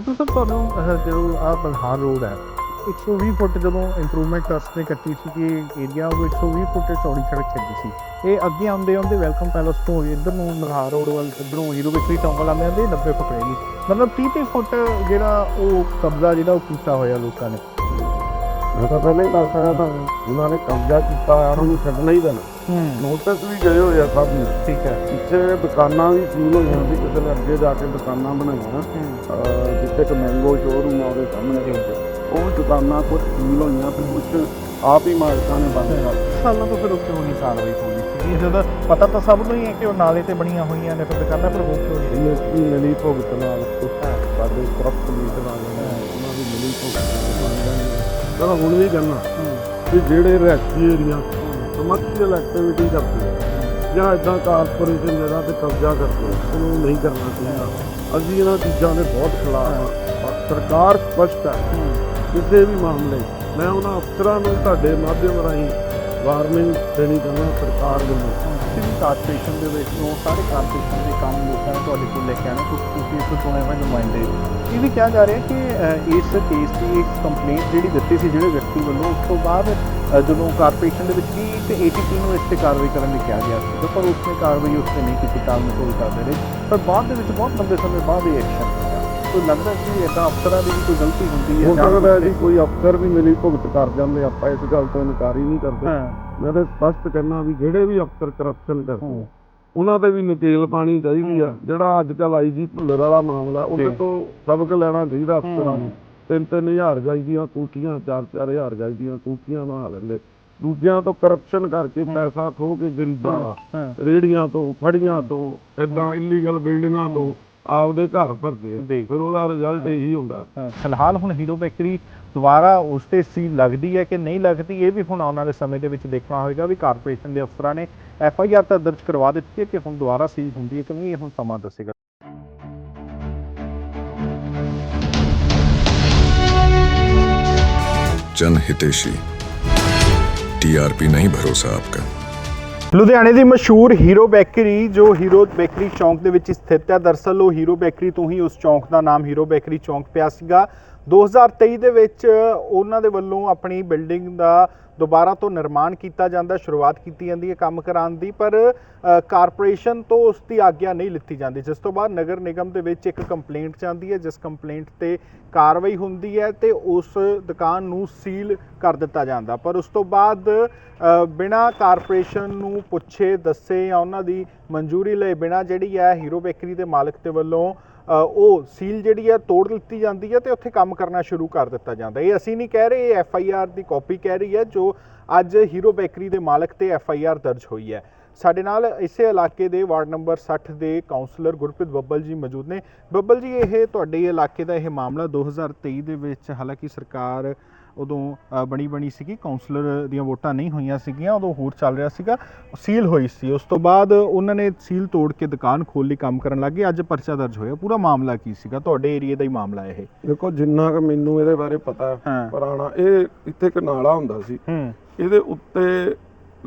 ਮਤਲਬ ਸਰ ਤੁਹਾਨੂੰ ਅਹ, ਜਦੋਂ ਆ ਬਲਹਾਰ ਰੋਡ ਹੈ 120 ਫੁੱਟ ਜਦੋਂ ਇੰਪਰੂਵਮੈਂਟ ਟਰਸਟ ਨੇ ਕੱਟੀ ਸੀ ਕਿ ਏਰੀਆ ਉਹ 120 ਫੁੱਟ ਚੌੜੀ ਸੜਕ ਛੱਡੀ ਸੀ। ਇਹ ਅੱਗੇ ਆਉਂਦੇ ਆਉਂਦੇ ਵੈਲਕਮ ਪੈਲਸ ਤੋਂ ਇੱਧਰ ਨੂੰ ਬਲਹਾਰ ਰੋਡ ਵੱਲ ਇੱਧਰੋਂ ਹੀਰੋ ਵਿਕਰੀ ਚੌਂਕ ਵੱਲ ਆਉਂਦੇ ਆਉਂਦੇ 90 ਫੁੱਟ ਰਹੇਗੀ ਮਤਲਬ 30 ਤੀਹ ਫੁੱਟ ਜਿਹੜਾ ਉਹ ਕਬਜ਼ਾ ਜਿਹੜਾ ਉਹ ਕੀਤਾ ਹੋਇਆ ਲੋਕਾਂ ਨੇ। ਮੈਂ ਤਾਂ ਪਹਿਲਾਂ ਹੀ ਦੱਸ ਸਕਦਾ ਤੁਹਾਨੂੰ ਉਹਨਾਂ ਨੇ ਕਬਜ਼ਾ ਕੀਤਾ ਆ ਉਹਨੂੰ ਛੱਡਣਾ ਹੀ ਦੇਣਾ ਨੋਟਿਸ ਵੀ ਗਏ ਹੋਏ ਆ ਸਭ ਨੂੰ। ਠੀਕ ਹੈ। ਪਿੱਛੇ ਦੁਕਾਨਾਂ ਵੀ ਸੀਲ ਹੋਈਆਂ ਸੀ ਕਿਸੇ ਨੇ ਅੱਗੇ ਜਾ ਕੇ ਦੁਕਾਨਾਂ ਬਣਾਈਆਂ। ਅਹ ਜਿੱਥੇ ਕਿ ਮੈਂਗੋ ਸ਼ੋਰੂਮ ਆ ਉਹਦੇ ਸਾਹਮਣੇ। ਉਹ ਦੁਕਾਨਾਂ ਕੁਝ ਸੀਲ ਹੋਈਆਂ ਤੇ ਕੁਝ ਆਪ ਹੀ ਮਾਲਕਾਂ ਨੇ ਬੰਦ ਕਰ ਦਿੱਤੀਆਂ। ਸਾਲਾਂ ਤੋਂ ਫਿਰ ਉੱਥੇ ਹੋਣੀ ਕਾਰਵਾਈ ਹੋਣੀ ਸੀ ਜਦੋਂ ਪਤਾ ਤਾਂ ਸਭ ਨੂੰ ਹੀ ਹੈ ਕਿ ਉਹ ਨਾਲੇ ਤੇ ਬਣੀਆਂ ਹੋਈਆਂ ਨੇ ਫਿਰ ਦੁਕਾਨਾਂ ਪਰ ਹੋ ਕਿਉਂ ਨਹੀਂ ਕੀ ਮਿਲੀ ਭੁਗਤ ਨਾਲ? ਕੁਛ ਸਾਡੇ ਕਰਪਟ ਲੀਡਰ ਆ ਗਏ ਨੇ ਉਹਨਾਂ ਦੀ ਮਿਲੀ ਭੁਗਤ ਨਾਲ। ਪਰ ਹੁਣ ਵੀ ਕਹਿੰਦਾ ਕਿ ਜਿਹੜੇ ਰੈਸਟੀ ਏਰੀਆ ਕਮਰਸ਼ੀਅਲ ਐਕਟੀਵਿਟੀ ਕਰਦੇ। ਆ, ਜਾਂ ਇਦਾਂ ਕਾਰਪੋਰੇਸ਼ਨ ਜਗ੍ਹਾ ਤੇ ਕਬਜ਼ਾ ਕਰਦੇ ਆ, ਉਹਨੂੰ ਨਹੀਂ ਕਰਨਾ ਚਾਹੀਦਾ। ਅਸੀਂ ਇਹਨਾਂ ਚੀਜ਼ਾਂ ਦੇ ਬਹੁਤ ਖਿਲਾਫ ਆ ਸਰਕਾਰ ਸਪਸ਼ਟ ਹੈ ਕਿਸੇ ਵੀ ਮਾਮਲੇ ਮੈਂ ਉਹਨਾਂ ਅਫਸਰਾਂ ਨੂੰ ਤੁਹਾਡੇ ਮਾਧਿਅਮ ਰਾਹੀਂ ਵਾਰਨਿੰਗ ਦੇਣੀ ਚਾਹੁੰਦਾ ਸਰਕਾਰ ਵੱਲੋਂ ਕਿਸੇ ਵੀ ਕਾਰਪੋਰੇਸ਼ਨ ਦੇ ਵਿੱਚ ਨੂੰ ਸਾਰੇ ਕਾਰਪੋਰੇਸ਼ਨ ਦੇ ਕੰਮ ਲੋਕਾਂ ਨੇ ਤੁਹਾਡੇ ਕੋਲ ਲੈ ਕੇ ਆਣਾ ਕੁਝ ਤੁਸੀਂ ਇਸ ਤੋਂ ਚੁਣੇ ਹੋਏ ਨੁਮਾਇੰਦੇ ਇਹ ਵੀ ਕਿਹਾ ਜਾ ਰਿਹਾ ਕਿ ਇਸ ਕੇਸ ਦੀ ਇੱਕ ਕੰਪਲੇਂਟ ਜਿਹੜੀ ਦਿੱਤੀ ਸੀ ਜਿਹੜੇ ਵਿਅਕਤੀ ਵੱਲੋਂ ਉਸ ਤੋਂ ਬਾਅਦ ਜਦੋਂ ਕਾਰਪੋਰੇਸ਼ਨ ਦੇ ਵਿੱਚ ਕੀ ਇੱਕ ਏਟੀਪੀ ਨੂੰ ਇਸ ਤੇ ਕਾਰਵਾਈ ਕਰਨ ਲਈ ਕਿਹਾ ਗਿਆ ਸੀ ਪਰ ਉਸਨੇ ਕਾਰਵਾਈ ਉਸ ਤੇ ਨਹੀਂ ਕੀਤੀ ਕਾਲ ਨੂੰ ਕੋਈ ਕਰਦੇ ਰਹੇ। ਪਰ ਬਾਅਦ ਦੇ ਵਿੱਚ ਬਹੁਤ ਲੰਬੇ ਸਮੇਂ ਬਾਅਦ ਇਹ ਐਕਸ਼ਨ ਹੋਇਆ। ਲੱਗਦਾ ਕਿ ਇਦਾਂ ਅਫਸਰਾਂ ਦੀ ਵੀ ਕੋਈ ਗਲਤੀ ਹੁੰਦੀ ਹੈ ਹੋ ਜਾਂ- ਸਕਦਾ ਜੀ ਕੋਈ ਅਫਸਰ ਵੀ ਮਿਲੀ ਭੁਗਤ ਕਰ ਜਾਂਦੇ ਆਪਾਂ ਇਸ ਗੱਲ ਤੋਂ ਇਨਕਾਰ ਹੀ ਨਹੀਂ ਕਰਦੇ। ਮੈਂ ਤਾਂ ਸਪਸ਼ਟ ਕਹਿਣਾ ਵੀ ਜਿਹੜੇ ਵੀ ਅਫਸਰ ਕਰਪਸ਼ਨ ਕਰਦੇ। ਉਹਨਾਂ ਤੇ ਵੀ ਨਕੇਲ ਪਾਣੀ ਚਾਹੀਦੀ ਆ। ਜਿਹੜਾ ਅੱਜ ਕੱਲ ਆਈ ਜੀ ਭੁੱਲਰ ਵਾਲਾ ਮਾਮਲਾ ਉਹਦੇ। ਤੋਂ ਸਬਕ ਲੈਣਾ ਚਾਹੀਦਾ ਅਫਸਰਾਂ। ਨੂੰ। ਤਿੰਨ ਤਿੰਨ ਹਜ਼ਾਰ ਜਾਈਦੀਆਂ ਕੂਕੀਆਂ ਚਾਰ ਚਾਰ ਹਜ਼ਾਰ ਜਾਈਦੀਆਂ ਕੂਕੀਆਂ ਬਣਾ ਲੈਂਦੇ। ਦੂਜਿਆਂ ਤੋਂ ਕਰਪਸ਼ਨ ਕਰਕੇ ਪੈਸਾ ਖੋ ਕੇ ਗਰੀਬਾਂ ਦਾ ਹਾਂ। ਰੇੜੀਆਂ ਤੋਂ ਫੜੀਆਂ ਤੋਂ ਇਦਾਂ ਇਲੀਗਲ ਬਿਲਡਿੰਗਾਂ ਤੋਂ ਆਪਦੇ ਘਰ ਭਰਦੇ। ਫਿਰ ਉਹਦਾ ਰਿਜ਼ਲਟ ਇਹੀ ਹੁੰਦਾ। ਫਿਲਹਾਲ ਹੁਣ ਹੀਰੋ ਬੇਕਰੀ ਦੁਬਾਰਾ ਉਸ ਤੇ ਸੀ ਲੱਗਦੀ ਹੈ ਕਿ ਨਹੀਂ ਲੱਗਦੀ ਇਹ ਵੀ ਹੁਣ ਆਉਣ ਵਾਲੇ ਸਮੇਂ ਦੇ ਵਿੱਚ ਦੇਖਣਾ ਹੋਵੇਗਾ ਵੀ ਕਾਰਪੋਰੇਸ਼ਨ ਦੇ ਅਫਸਰਾਂ ਨੇ ਐਫ ਆਈ ਆਰ ਤਾਂ ਦਰਜ ਕਰਵਾ ਦਿੱਤੀ ਹੈ ਕਿ ਹੁਣ ਦੁਬਾਰਾ ਸੀ ਹੁੰਦੀ ਹੈ ਕਿ ਨਹੀਂ ਇਹ ਹੁਣ ਸਮਾਂ ਦੱਸੇਗਾ। जन हितेशी टीआरपी नहीं भरोसा आपका ਲੁਧਿਆਣੇ ਦੀ ਮਸ਼ਹੂਰ ਹੀਰੋ ਬੇਕਰੀ ਜੋ ਹੀਰੋ ਬੇਕਰੀ ਚੌਂਕ ਦੇ ਵਿੱਚ ਸਥਿਤ ਹੈ ਦਰਸਲ ਉਹ ਹੀਰੋ ਬੇਕਰੀ ਤੋਂ ਹੀ ਉਸ ਚੌਂਕ ਦਾ ਨਾਮ ਹੀਰੋ ਬੇਕਰੀ ਚੌਂਕ ਪਿਆ ਸੀਗਾ 2023 ਦੇ ਵਿੱਚ ਉਹਨਾਂ ਦੇ ਵੱਲੋਂ ਆਪਣੀ ਬਿਲਡਿੰਗ ਦਾ ਦੁਬਾਰਾ ਤੋਂ ਨਿਰਮਾਣ ਕੀਤਾ ਜਾਂਦਾ ਸ਼ੁਰੂਆਤ ਕੀਤੀ ਜਾਂਦੀ ਹੈ ਕੰਮ ਕਰਾਉਣ ਦੀ ਪਰ ਕਾਰਪੋਰੇਸ਼ਨ ਤੋਂ ਉਸ ਦੀ ਆਗਿਆ ਨਹੀਂ ਲਿੱਤੀ ਜਾਂਦੀ। ਜਿਸ ਤੋਂ ਬਾਅਦ ਨਗਰ ਨਿਗਮ ਦੇ ਵਿੱਚ ਇੱਕ ਕੰਪਲੇਂਟ ਜਾਂਦੀ ਹੈ ਜਿਸ ਕੰਪਲੇਂਟ ਤੇ ਕਾਰਵਾਈ ਹੁੰਦੀ ਹੈ ਤੇ ਉਸ ਦੁਕਾਨ ਨੂੰ ਸੀਲ ਕਰ ਦਿੱਤਾ ਜਾਂਦਾ। ਪਰ ਉਸ ਤੋਂ ਬਾਅਦ ਅ, ਬਿਨਾਂ ਕਾਰਪੋਰੇਸ਼ਨ ਨੂੰ ਪੁੱਛੇ ਦੱਸੇ ਜਾਂ ਉਹਨਾਂ ਦੀ ਮਨਜ਼ੂਰੀ ਲਏ ਬਿਨਾਂ ਜਿਹੜੀ ਹੈ ਹੀਰੋ ਬੇਕਰੀ ਦੇ ਮਾਲਕ ਦੇ ਵੱਲੋਂ ਉਹ ਸੀਲ ਜਿਹੜੀ ਹੈ ਤੋੜ ਦਿੱਤੀ ਜਾਂਦੀ ਹੈ ਤੇ ਉੱਥੇ ਕੰਮ ਕਰਨਾ ਸ਼ੁਰੂ ਕਰ ਦਿੱਤਾ ਜਾਂਦਾ। ਇਹ ਅਸੀਂ ਨਹੀਂ ਕਹਿ ਰਹੇ, ਇਹ ਐਫ ਆਈ ਆਰ ਦੀ ਕਾਪੀ ਕਹਿ ਰਹੀ ਹੈ ਜੋ ਅੱਜ ਹੀਰੋ ਬੇਕਰੀ ਦੇ ਮਾਲਕ ਤੇ ਐਫ ਆਈ ਆਰ ਦਰਜ ਹੋਈ ਹੈ। ਸਾਡੇ ਨਾਲ ਇਸੇ ਇਲਾਕੇ ਦੇ ਵਾਰਡ ਨੰਬਰ 60 ਦੇ ਕਾਉਂਸਲਰ ਗੁਰਪ੍ਰੀਤ ਬੱਬਲ ਜੀ ਮੌਜੂਦ ਨੇ। ਬੱਬਲ ਜੀ, ਇਹ ਤੁਹਾਡੇ ਇਲਾਕੇ ਦਾ ਇਹ ਮਾਮਲਾ 2023 ਦੇ ਵਿੱਚ ਹਾਲਾਂਕਿ ਸਰਕਾਰ ਉਦੋਂ ਬਣੀ ਬਣੀ ਸੀਗੀ ਕਾਉਂਸਲਰ ਦੀਆਂ ਵੋਟਾਂ ਨਹੀਂ ਹੋਈਆਂ ਸੀਗੀਆਂ ਉਦੋਂ ਹੋਰ ਚੱਲ ਰਿਹਾ ਸੀਗਾ ਸੀਲ ਹੋਈ ਸੀ। ਉਸ ਤੋਂ ਬਾਅਦ ਉਹਨਾਂ ਨੇ ਸੀਲ ਤੋੜ ਕੇ ਦੁਕਾਨ ਖੋਲ ਲਈ ਕੰਮ ਕਰਨ ਲੱਗੇ ਅੱਜ ਪਰਚਾ ਦਰਜ ਹੋਇਆ। ਪੂਰਾ ਮਾਮਲਾ ਕੀ ਸੀਗਾ? ਤੁਹਾਡੇ ਏਰੀਆ ਦਾ ਹੀ ਮਾਮਲਾ ਇਹ। ਦੇਖੋ ਜਿੰਨਾ ਕਿ ਮੈਨੂੰ ਇਹਦੇ ਬਾਰੇ ਪਤਾ। ਪੁਰਾਣਾ ਇਹ ਇੱਥੇ ਇੱਕ ਨਾਲਾ ਹੁੰਦਾ ਸੀ। ਇਹਦੇ ਉੱਤੇ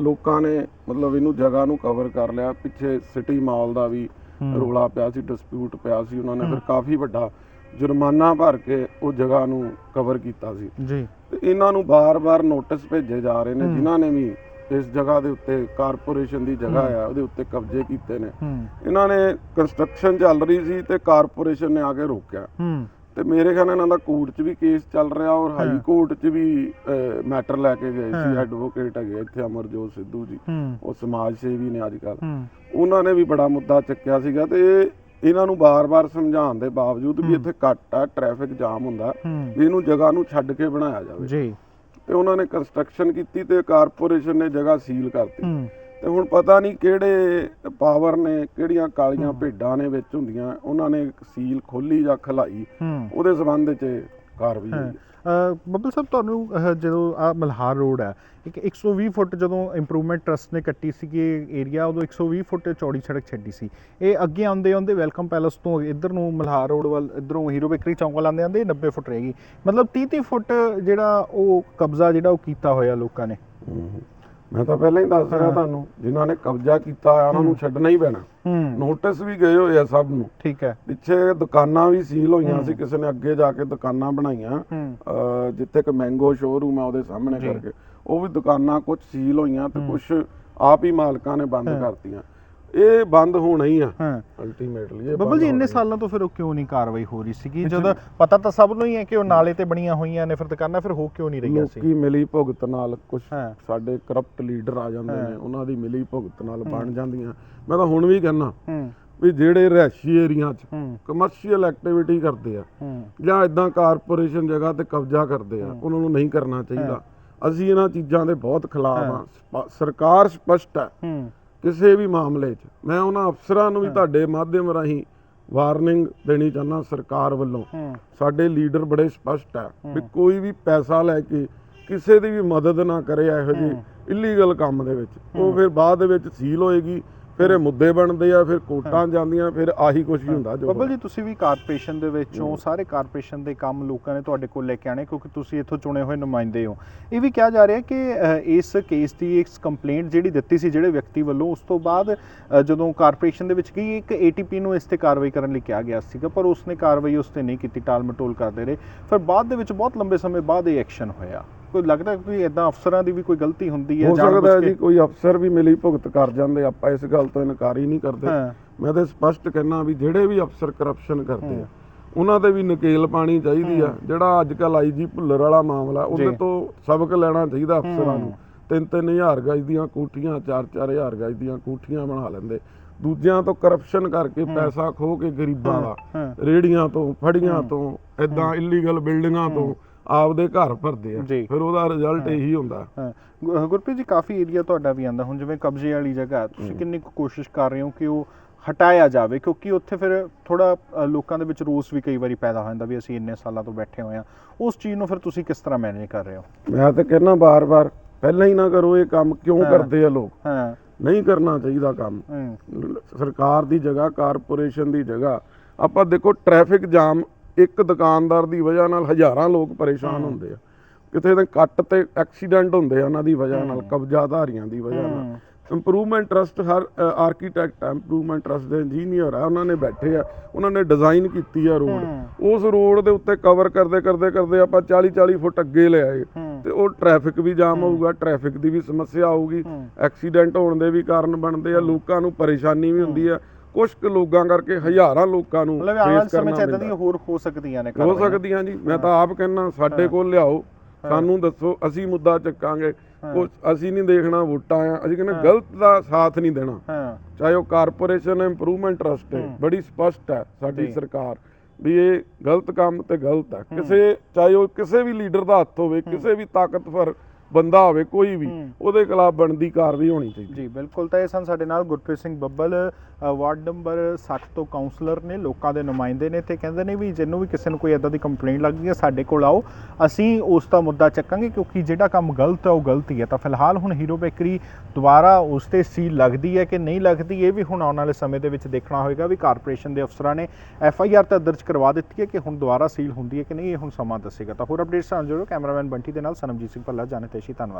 ਲੋਕਾਂ ਨੇ ਮਤਲਬ ਇਹਨੂੰ ਜਗ੍ਹਾ ਨੂੰ ਕਵਰ ਕਰ ਲਿਆ। ਪਿੱਛੇ ਸਿਟੀ ਮਾਲ ਦਾ ਵੀ। ਰੋਲਾ ਪਿਆ ਸੀ ਡਿਸਪਿਊਟ ਪਿਆ ਸੀ ਉਹਨਾਂ ਨੇ। ਫਿਰ ਕਾਫੀ ਵੱਡਾ ਜੁਰਮਾਨਾ ਭਰ ਕੇ ਉਹ ਜਗ੍ਹਾ ਨੂੰ ਕਵਰ ਕੀਤਾ ਸੀ। ਜੀ। ਤੇ ਇਹਨਾਂ ਨੂੰ ਬਾਰ-ਬਾਰ ਨੋਟਿਸ ਭੇਜੇ ਜਾ ਰਹੇ ਨੇ। ਜਿਨ੍ਹਾਂ ਨੇ ਵੀ ਇਸ ਜਗ੍ਹਾ ਦੇ ਉੱਤੇ ਕਾਰਪੋਰੇਸ਼ਨ ਦੀ ਜਗ੍ਹਾ ਆ ਉਹਦੇ ਉੱਤੇ ਕਬਜ਼ੇ ਕੀਤੇ ਨੇ। ਇਹਨਾਂ ਨੇ ਕੰਸਟਰਕਸ਼ਨ ਚੱਲ ਰਹੀ ਸੀ ਤੇ ਕਾਰਪੋਰੇਸ਼ਨ ਨੇ ਆ ਕੇ ਰੋਕਿਆ। ਤੇ ਮੇਰੇ ਖਿਆਲ ਨਾਲ ਇਹਨਾਂ ਦਾ ਕੋਰਟ 'ਚ ਵੀ ਕੇਸ ਚੱਲ ਰਿਹਾ ਔਰ। ਹਾਈ ਕੋਰਟ 'ਚ ਵੀ ਮੈਟਰ ਲੈ ਕੇ ਗਏ ਸੀ। ਐਡਵੋਕੇਟ ਹੈਗੇ ਇੱਥੇ ਅਮਰਜੋਤ ਸਿੱਧੂ ਜੀ। ਉਹ ਸਮਾਜ ਸੇਵੀ ਨੇ ਅੱਜ ਕੱਲ ਉਹਨਾਂ ਨੇ ਵੀ ਬੜਾ ਮੁੱਦਾ ਚੱਕਿਆ ਸੀਗਾ ਤੇ ਇਹਨਾਂ ਨੂੰ ਬਾਰ-ਬਾਰ ਸਮਝਾਉਣ ਦੇ ਬਾਵਜੂਦ ਵੀ। ਇੱਥੇ ਘੱਟ ਆ ਟ੍ਰੈਫਿਕ ਜਾਮ ਹੁੰਦਾ। ਵੀ ਇਹਨੂੰ ਜਗ੍ਹਾ ਨੂੰ ਛੱਡ ਕੇ ਬਣਾਇਆ ਜਾਵੇ। ਜੀ। ਤੇ ਉਹਨਾਂ ਨੇ ਕੰਸਟਰਕਸ਼ਨ ਕੀਤੀ ਤੇ ਕਾਰਪੋਰੇਸ਼ਨ ਨੇ ਜਗ੍ਹਾ ਸੀਲ ਕਰਤੀ। ਤੇ ਹੁਣ ਪਤਾ ਨਹੀਂ ਕਿਹੜੇ ਪਾਵਰ ਨੇ ਕਿਹੜੀਆਂ ਕਾਲੀਆਂ। ਭੇਡਾਂ ਨੇ ਵਿੱਚ ਹੁੰਦੀਆਂ ਉਹਨਾਂ ਨੇ ਸੀਲ ਖੋਲੀ ਜਾਂ ਖਲਾਈ। ਉਹਦੇ ਸਬੰਧ 'ਚ ਕਾਰਵਾਈ। ਹੋਈ। ਬੱਬਲ ਸਾਹਿਬ ਤੁਹਾਨੂੰ ਅਹ, ਜਦੋਂ ਆ ਮਲਹਾਰ ਰੋਡ ਹੈ ਇੱਕ 120 ਫੁੱਟ ਜਦੋਂ ਇੰਪਰੂਵਮੈਂਟ ਟਰਸਟ ਨੇ ਕੱਟੀ ਸੀਗੀ ਏਰੀਆ ਉਦੋਂ 120 ਫੁੱਟ ਚੌੜੀ ਸੜਕ ਛੱਡੀ ਸੀ। ਇਹ ਅੱਗੇ ਆਉਂਦੇ ਆਉਂਦੇ ਵੈਲਕਮ ਪੈਲਸ ਤੋਂ ਇੱਧਰ ਨੂੰ ਮਲਹਾਰ ਰੋਡ ਵੱਲ ਇੱਧਰੋਂ ਹੀਰੋ ਬੇਕਰੀ ਚੌਂਕ ਵੱਲ ਆਉਂਦੇ ਆਉਂਦੇ 90 ਫੁੱਟ ਰਹੇਗੀ। ਮਤਲਬ 30 30 ਫੁੱਟ ਜਿਹੜਾ ਉਹ ਕਬਜ਼ਾ ਜਿਹੜਾ ਉਹ ਕੀਤਾ ਹੋਇਆ ਲੋਕਾਂ ਨੇ। ਮੈਂ ਤਾਂ ਪਹਿਲਾਂ ਹੀ ਦੱਸ ਰਿਹਾ ਤੁਹਾਨੂੰ ਜਿਨ੍ਹਾਂ ਨੇ ਕਬਜ਼ਾ ਕੀਤਾ ਆ ਉਹਨਾਂ ਨੂੰ ਛੱਡਣਾ ਹੀ ਪੈਣਾ। ਨੋਟਿਸ ਵੀ ਗਏ ਹੋਏ ਆ ਸਭ ਨੂੰ। ਠੀਕ ਹੈ। ਪਿੱਛੇ ਦੁਕਾਨਾਂ ਵੀ ਸੀਲ ਹੋਈਆਂ ਸੀ ਕਿਸੇ ਨੇ ਅੱਗੇ ਜਾ ਕੇ ਦੁਕਾਨਾਂ ਬਣਾਈਆਂ। ਜਿੱਥੇ ਇੱਕ ਮੈਂਗੋ ਸ਼ੋਰੂਮ ਆ ਉਹਦੇ ਸਾਹਮਣੇ। ਕਰਕੇ। ਉਹ ਵੀ ਦੁਕਾਨਾਂ ਕੁਝ ਸੀਲ ਹੋਈਆਂ ਤੇ ਕੁਝ ਆਪ ਹੀ ਮਾਲਕਾਂ ਨੇ ਬੰਦ ਕਰਤੀਆਂ। ਇਹ ਬੰਦ ਹੋਣਾ ਹੀ ਆ। ਹਾਂ। ਅਲਟੀਮੇਟਲੀ ਇਹ ਬੱਬਲ ਜੀ ਇੰਨੇ। ਸਾਲਾਂ ਤੋਂ ਫਿਰ ਉਹ ਕਿਉਂ ਨਹੀਂ ਕਾਰਵਾਈ ਹੋ ਰਹੀ ਸੀਗੀ? ਜਦੋਂ ਪਤਾ ਤਾਂ ਸਭ ਨੂੰ ਹੀ ਹੈ ਕਿ ਉਹ ਨਾਲੇ ਤੇ ਬਣੀਆਂ ਹੋਈਆਂ ਨੇ ਫਿਰ ਦੁਕਾਨਾਂ ਫਿਰ ਹੋ ਕਿਉਂ ਨਹੀਂ ਰਹੀਆਂ ਸੀ? ਲੋਕੀ ਮਿਲੀ ਭੁਗਤ ਨਾਲ ਕੁਝ ਸਾਡੇ ਕਰਪਟ ਲੀਡਰ ਆ ਜਾਂਦੇ। ਨੇ ਉਹਨਾਂ ਦੀ ਮਿਲੀ ਭੁਗਤ ਨਾਲ ਬਣ ਜਾਂਦੀਆਂ। ਮੈਂ ਤਾਂ ਹੁਣ ਵੀ ਕਹਿੰਦਾ ਵੀ ਜਿਹੜੇ ਰਿਹਾਇਸ਼ੀ ਏਰੀਆ 'ਚ ਕਮਰਸ਼ੀਅਲ ਐਕਟੀਵਿਟੀ ਕਰਦੇ ਆ ਜਾਂ ਇਦਾਂ ਕਾਰਪੋਰੇਸ਼ਨ ਜਗ੍ਹਾ ਤੇ ਕਬਜ਼ਾ ਕਰਦੇ ਆ ਉਹਨਾਂ ਨੂੰ ਨਹੀਂ ਕਰਨਾ ਚਾਹੀਦਾ। ਅਸੀਂ ਇਹਨਾਂ ਚੀਜ਼ਾਂ ਦੇ ਬਹੁਤ ਖਿਲਾਫ ਆ। ਸਰਕਾਰ ਸਪਸ਼ਟ ਹੂੰ। ਕਿਸੇ ਵੀ ਮਾਮਲੇ 'ਚ ਮੈਂ ਉਹਨਾਂ ਅਫਸਰਾਂ ਨੂੰ ਵੀ ਤੁਹਾਡੇ ਮਾਧਿਅਮ ਰਾਹੀਂ ਵਾਰਨਿੰਗ ਦੇਣੀ ਚਾਹੁੰਦਾ ਸਰਕਾਰ ਵੱਲੋਂ। ਸਾਡੇ ਲੀਡਰ ਬੜੇ ਸਪਸ਼ਟ ਹੈ। ਵੀ ਕੋਈ ਵੀ ਪੈਸਾ ਲੈ ਕੇ ਕਿਸੇ ਦੀ ਵੀ ਮਦਦ ਨਾ ਕਰੇ ਇਹੋ ਜਿਹੇ ਇਲੀਗਲ ਕੰਮ ਦੇ ਵਿੱਚ। ਉਹ ਫਿਰ ਬਾਅਦ ਦੇ ਵਿੱਚ ਸੀਲ ਹੋਏਗੀ ਫਿਰ ਇਹ ਮੁੱਦੇ ਬਣਦੇ ਆ ਫਿਰ ਕੋਰਟਾਂ ਜਾਂਦੀਆਂ ਫਿਰ ਆਹੀ ਕੁਝ ਹੀ ਹੁੰਦਾ ਜੋ ਬੱਬਲ ਜੀ ਤੁਸੀਂ ਵੀ ਕਾਰਪੋਰੇਸ਼ਨ ਦੇ ਵਿੱਚੋਂ ਸਾਰੇ ਕਾਰਪੋਰੇਸ਼ਨ ਦੇ ਕੰਮ ਲੋਕਾਂ ਨੇ ਤੁਹਾਡੇ ਕੋਲ ਲੈ ਕੇ ਆਣੇ ਕਿਉਂਕਿ ਤੁਸੀਂ ਇੱਥੋਂ ਚੁਣੇ ਹੋਏ ਨੁਮਾਇੰਦੇ ਹੋ। ਇਹ ਵੀ ਕਿਹਾ ਜਾ ਰਿਹਾ ਕਿ ਇਸ ਕੇਸ ਦੀ ਇੱਕ ਕੰਪਲੇਂਟ ਜਿਹੜੀ ਦਿੱਤੀ ਸੀ ਜਿਹੜੇ ਵਿਅਕਤੀ ਵੱਲੋਂ ਉਸ ਤੋਂ ਬਾਅਦ ਜਦੋਂ ਕਾਰਪੋਰੇਸ਼ਨ ਦੇ ਵਿੱਚ ਗਈ ਇੱਕ ਏਟੀਪੀ ਨੂੰ ਇਸ ਤੇ ਕਾਰਵਾਈ ਕਰਨ ਲਈ ਕਿਹਾ ਗਿਆ ਸੀਗਾ ਪਰ ਉਸਨੇ ਕਾਰਵਾਈ ਉਸ ਤੇ ਨਹੀਂ ਕੀਤੀ ਟਾਲ ਮਟੋਲ ਕਰਦੇ ਰਹੇ। ਫਿਰ ਬਾਅਦ ਦੇ ਵਿੱਚ ਬਹੁਤ ਲੰਬੇ ਸਮੇਂ ਬਾਅਦ ਇਹ ਐਕਸ਼ਨ ਹੋਇਆ। ਕੋਈ ਲੱਗਦਾ ਕਿ ਇਦਾਂ ਅਫਸਰਾਂ ਦੀ ਵੀ ਕੋਈ ਗਲਤੀ ਹੁੰਦੀ ਹੈ ਹੋ ਸਕਦਾ ਹੈ? ਜੀ ਕੋਈ ਅਫਸਰ ਵੀ ਮਿਲੀ ਭੁਗਤ ਕਰ ਜਾਂਦੇ ਆਪਾਂ ਇਸ ਗੱਲ ਤੋਂ ਇਨਕਾਰ ਹੀ ਨਹੀਂ ਕਰਦੇ। ਹਾਂ। ਮੈਂ ਤਾਂ ਸਪਸ਼ਟ ਕਹਿਣਾ ਵੀ ਜਿਹੜੇ ਵੀ ਅਫਸਰ ਕਰਪਸ਼ਨ ਕਰਦੇ ਆ ਉਹਨਾਂ ਤੇ ਵੀ ਨਕੇਲ ਪਾਣੀ ਚਾਹੀਦੀ ਆ। ਜਿਹੜਾ ਅੱਜ ਕੱਲ ਆਈਜੀ ਭੁੱਲਰ ਵਾਲਾ ਮਾਮਲਾ ਉਹਦੇ ਜੀ। ਤੋਂ ਸਬਕ ਲੈਣਾ ਚਾਹੀਦਾ ਅਫਸਰਾਂ ਨੂੰ। ਤਿੰਨ ਤਿੰਨ ਹਜ਼ਾਰ ਗਜ ਦੀਆਂ ਕੋਠੀਆਂ ਚਾਰ ਚਾਰ ਹਜ਼ਾਰ ਗਜ ਦੀਆਂ ਕੋਠੀਆਂ ਬਣਾ ਲੈਂਦੇ। ਦੂਜਿਆਂ ਤੋਂ ਕਰਪਸ਼ਨ ਕਰਕੇ ਪੈਸਾ ਖੋ ਕੇ ਗਰੀਬਾਂ ਦਾ। ਹਾਂ। ਰੇੜੀਆਂ ਤੋਂ ਫੜੀਆਂ ਤੋਂ ਐਦਾਂ ਇਲੀਗਲ ਬਿਲਡਿੰਗਾਂ ਤੋਂ। ਆਪਦੇ ਘਰ ਭਰਦੇ ਆ। ਫਿਰ ਉਹਦਾ ਰਿਜ਼ਲਟ ਇਹੀ ਹੁੰਦਾ। ਗੁਰਪ੍ਰੀਤ ਜੀ ਕਾਫੀ ਏਰੀਆ ਤੁਹਾਡਾ ਵੀ ਆਂਦਾ ਹੁਣ ਜਿਵੇਂ ਕਬਜ਼ੇ ਵਾਲੀ ਜਗ੍ਹਾ ਤੁਸੀਂ ਕਿੰਨੀ ਕੋਸ਼ਿਸ਼ ਕਰ ਰਹੇ ਹੋ ਕਿ ਉਹ ਹਟਾਇਆ ਜਾਵੇ? ਕਿਉਂਕਿ ਉੱਥੇ ਫਿਰ ਥੋੜਾ ਲੋਕਾਂ ਦੇ ਵਿੱਚ ਰੋਸ ਵੀ ਕਈ ਵਾਰੀ ਪੈਦਾ ਹੋ ਜਾਂਦਾ ਵੀ ਅਸੀਂ ਇੰਨੇ ਸਾਲਾਂ ਤੋਂ ਬੈਠੇ ਹੋਏ ਆ ਉਸ ਚੀਜ਼ ਨੂੰ ਫਿਰ ਤੁਸੀਂ ਕਿਸ ਤਰ੍ਹਾਂ ਮੈਨੇਜ ਕਰ ਰਹੇ ਹੋ? ਮੈਂ ਤਾਂ ਕਹਿੰਦਾ ਬਾਰ-ਬਾਰ ਪਹਿਲਾਂ ਹੀ ਨਾ ਕਰੋ ਇਹ ਕੰਮ ਕਿਉਂ। ਕਰਦੇ ਆ ਲੋਕ? ਹਾਂ। ਨਹੀਂ ਕਰਨਾ ਚਾਹੀਦਾ ਕੰਮ। ਸਰਕਾਰ ਦੀ ਜਗ੍ਹਾ ਕਾਰਪੋਰੇਸ਼ਨ ਦੀ ਜਗ੍ਹਾ। ਆਪਾਂ ਦੇਖੋ ਟ੍ਰੈਫਿਕ ਜਾਮ ਇੱਕ ਦੁਕਾਨਦਾਰ ਦੀ ਵਜ੍ਹਾ ਨਾਲ ਹਜ਼ਾਰਾਂ ਲੋਕ ਪਰੇਸ਼ਾਨ ਹੁੰਦੇ ਆ। ਕਿਤੇ ਦੇ ਕੱਟ ਤੇ ਐਕਸੀਡੈਂਟ ਹੁੰਦੇ ਆ ਉਹਨਾਂ ਦੀ ਵਜ੍ਹਾ ਨਾਲ ਕਬਜ਼ਾਧਾਰੀਆਂ ਦੀ ਵਜ੍ਹਾ ਨਾਲ। ਇੰਪਰੂਵਮੈਂਟ ਟਰਸਟ ਹਰ ਆਰਕੀਟੈਕਟ ਇੰਪਰੂਵਮੈਂਟ ਟਰਸਟ ਦੇ ਇੰਜੀਨੀਅਰ ਆ ਉਹਨਾਂ ਨੇ ਬੈਠੇ ਆ ਉਹਨਾਂ ਨੇ ਡਿਜ਼ਾਈਨ ਕੀਤੀ ਆ ਰੋਡ ਉਸ ਰੋਡ ਦੇ ਉੱਤੇ ਕਵਰ ਕਰਦੇ ਕਰਦੇ ਕਰਦੇ ਆਪਾਂ 40 40 ਫੁੱਟ ਅੱਗੇ ਲੈ ਆਏ। ਤੇ ਉਹ ਟ੍ਰੈਫਿਕ ਵੀ ਜਾਮ ਹੋਊਗਾ ਟ੍ਰੈਫਿਕ ਦੀ ਵੀ ਸਮੱਸਿਆ ਆਊਗੀ। ਐਕਸੀਡੈਂਟ ਹੋਣ ਦੇ ਵੀ ਕਾਰਨ ਬਣਦੇ ਆ ਲੋਕਾਂ ਨੂੰ ਪਰੇਸ਼ਾਨੀ ਵੀ ਹੁੰਦੀ ਆ। ਕੁਝ ਕੁ ਲੋਕਾਂ ਕਰਕੇ ਹਜ਼ਾਰਾਂ ਲੋਕਾਂ ਨੂੰ ਮਤਲਬ ਆਉਣ ਵਾਲੇ face ਸਮੇਂ ਚ ਕਰਨਾ ਇਦਾਂ ਦੀਆਂ ਹੋਰ ਹੋ ਸਕਦੀਆਂ ਨੇ ਹੋ ਕਾਰਵਾਈਆਂ। ਸਕਦੀਆਂ ਜੀ ਮੈਂ ਤਾਂ ਆਪ ਕਹਿੰਦਾ ਸਾਡੇ ਕੋਲ ਲਿਆਓ ਸਾਨੂੰ ਦੱਸੋ ਅਸੀਂ ਮੁੱਦਾ ਚੱਕਾਂਗੇ ਕੁਛ ਅਸੀਂ ਨਹੀਂ ਦੇਖਣਾ ਵੋਟਾਂ ਆ ਅਸੀਂ ਕਹਿੰਦੇ ਗਲਤ ਦਾ ਸਾਥ ਨਹੀਂ ਦੇਣਾ। ਹਾਂ। ਚਾਹੇ ਉਹ ਕਾਰਪੋਰੇਸ਼ਨ ਇੰਪਰੂਵਮੈਂਟ ਟਰਸਟ ਹੈ ਬੜੀ ਸਪਸ਼ਟ ਹੈ ਸਾਡੀ ਜੀ। ਸਰਕਾਰ ਵੀ ਇਹ ਗਲਤ ਕੰਮ ਤੇ ਗਲਤ ਹੈ। ਕਿਸੇ ਚਾਹੇ ਉਹ ਕਿਸੇ ਵੀ ਲੀਡਰ ਦਾ ਹੱਥ ਹੋਵੇ ਕਿਸੇ ਵੀ ਤਾਕਤਵਰ ਬੰਦਾ ਹੋਵੇ ਕੋਈ ਵੀ ਉਹਦੇ ਖਿਲਾਫ ਬਣਦੀ ਕਾਰਵਾਈ ਹੋਣੀ ਚਾਹੀਦੀ। ਜੀ ਬਿਲਕੁਲ। ਤਾਂ ਇਹ ਸਨ ਸਾਡੇ ਨਾਲ ਗੁਰਪ੍ਰੀਤ ਸਿੰਘ ਬੱਬਲ ਵਾਰਡ ਨੰਬਰ 60 ਤੋਂ ਕਾਉਂਸਲਰ ਨੇ ਲੋਕਾਂ ਦੇ ਨੁਮਾਇੰਦੇ ਨੇ ਤੇ ਕਹਿੰਦੇ ਨੇ ਵੀ ਜਿਹਨੂੰ ਵੀ ਕਿਸੇ ਨੂੰ ਕੋਈ ਇਦਾਂ ਦੀ ਕੰਪਲੇਂਟ ਲੱਗਦੀ ਹੈ ਸਾਡੇ ਕੋਲ ਆਓ। ਅਸੀਂ ਉਸ ਦਾ ਮੁੱਦਾ ਚੱਕਾਂਗੇ ਕਿਉਂਕਿ ਜਿਹੜਾ ਕੰਮ ਗਲਤ ਹੈ ਉਹ ਗਲਤ ਹੀ ਹੈ। ਤਾਂ ਫਿਲਹਾਲ ਹੁਣ ਹੀਰੋ ਬੇਕਰੀ ਦੁਬਾਰਾ ਉਸ ਤੇ ਸੀਲ ਲੱਗਦੀ ਹੈ ਕਿ ਨਹੀਂ ਲੱਗਦੀ ਇਹ ਵੀ ਹੁਣ ਆਉਣ ਵਾਲੇ ਸਮੇਂ ਦੇ ਵਿੱਚ ਦੇਖਣਾ ਹੋਏਗਾ ਵੀ ਕਾਰਪੋਰੇਸ਼ਨ ਦੇ ਅਫਸਰਾਂ ਨੇ ਐਫ ਆਈ ਆਰ ਤਾਂ ਦਰਜ ਕਰਵਾ ਦਿੱਤੀ ਹੈ ਕਿ ਹੁਣ ਦੁਬਾਰਾ ਸੀਲ ਹੁੰਦੀ ਹੈ ਕਿ ਨਹੀਂ ਇਹ ਹੁਣ ਸਮਾਂ ਦੱਸੇਗਾ। ਤਾਂ ਹੋਰ ਅਪਡੇਟਸ ਨਾਲ ਜੁੜੋ। ਕੈਮਰਾਮੈਨ ਬੰਟੀ ਦੇ ਨਾਲ ਸਨਮਜੀਤ ਸਿੰਘ ਭੱਲਾ ਜਾਣੇ ਤੇਸ਼ੀ ਧੰਨਵਾਦ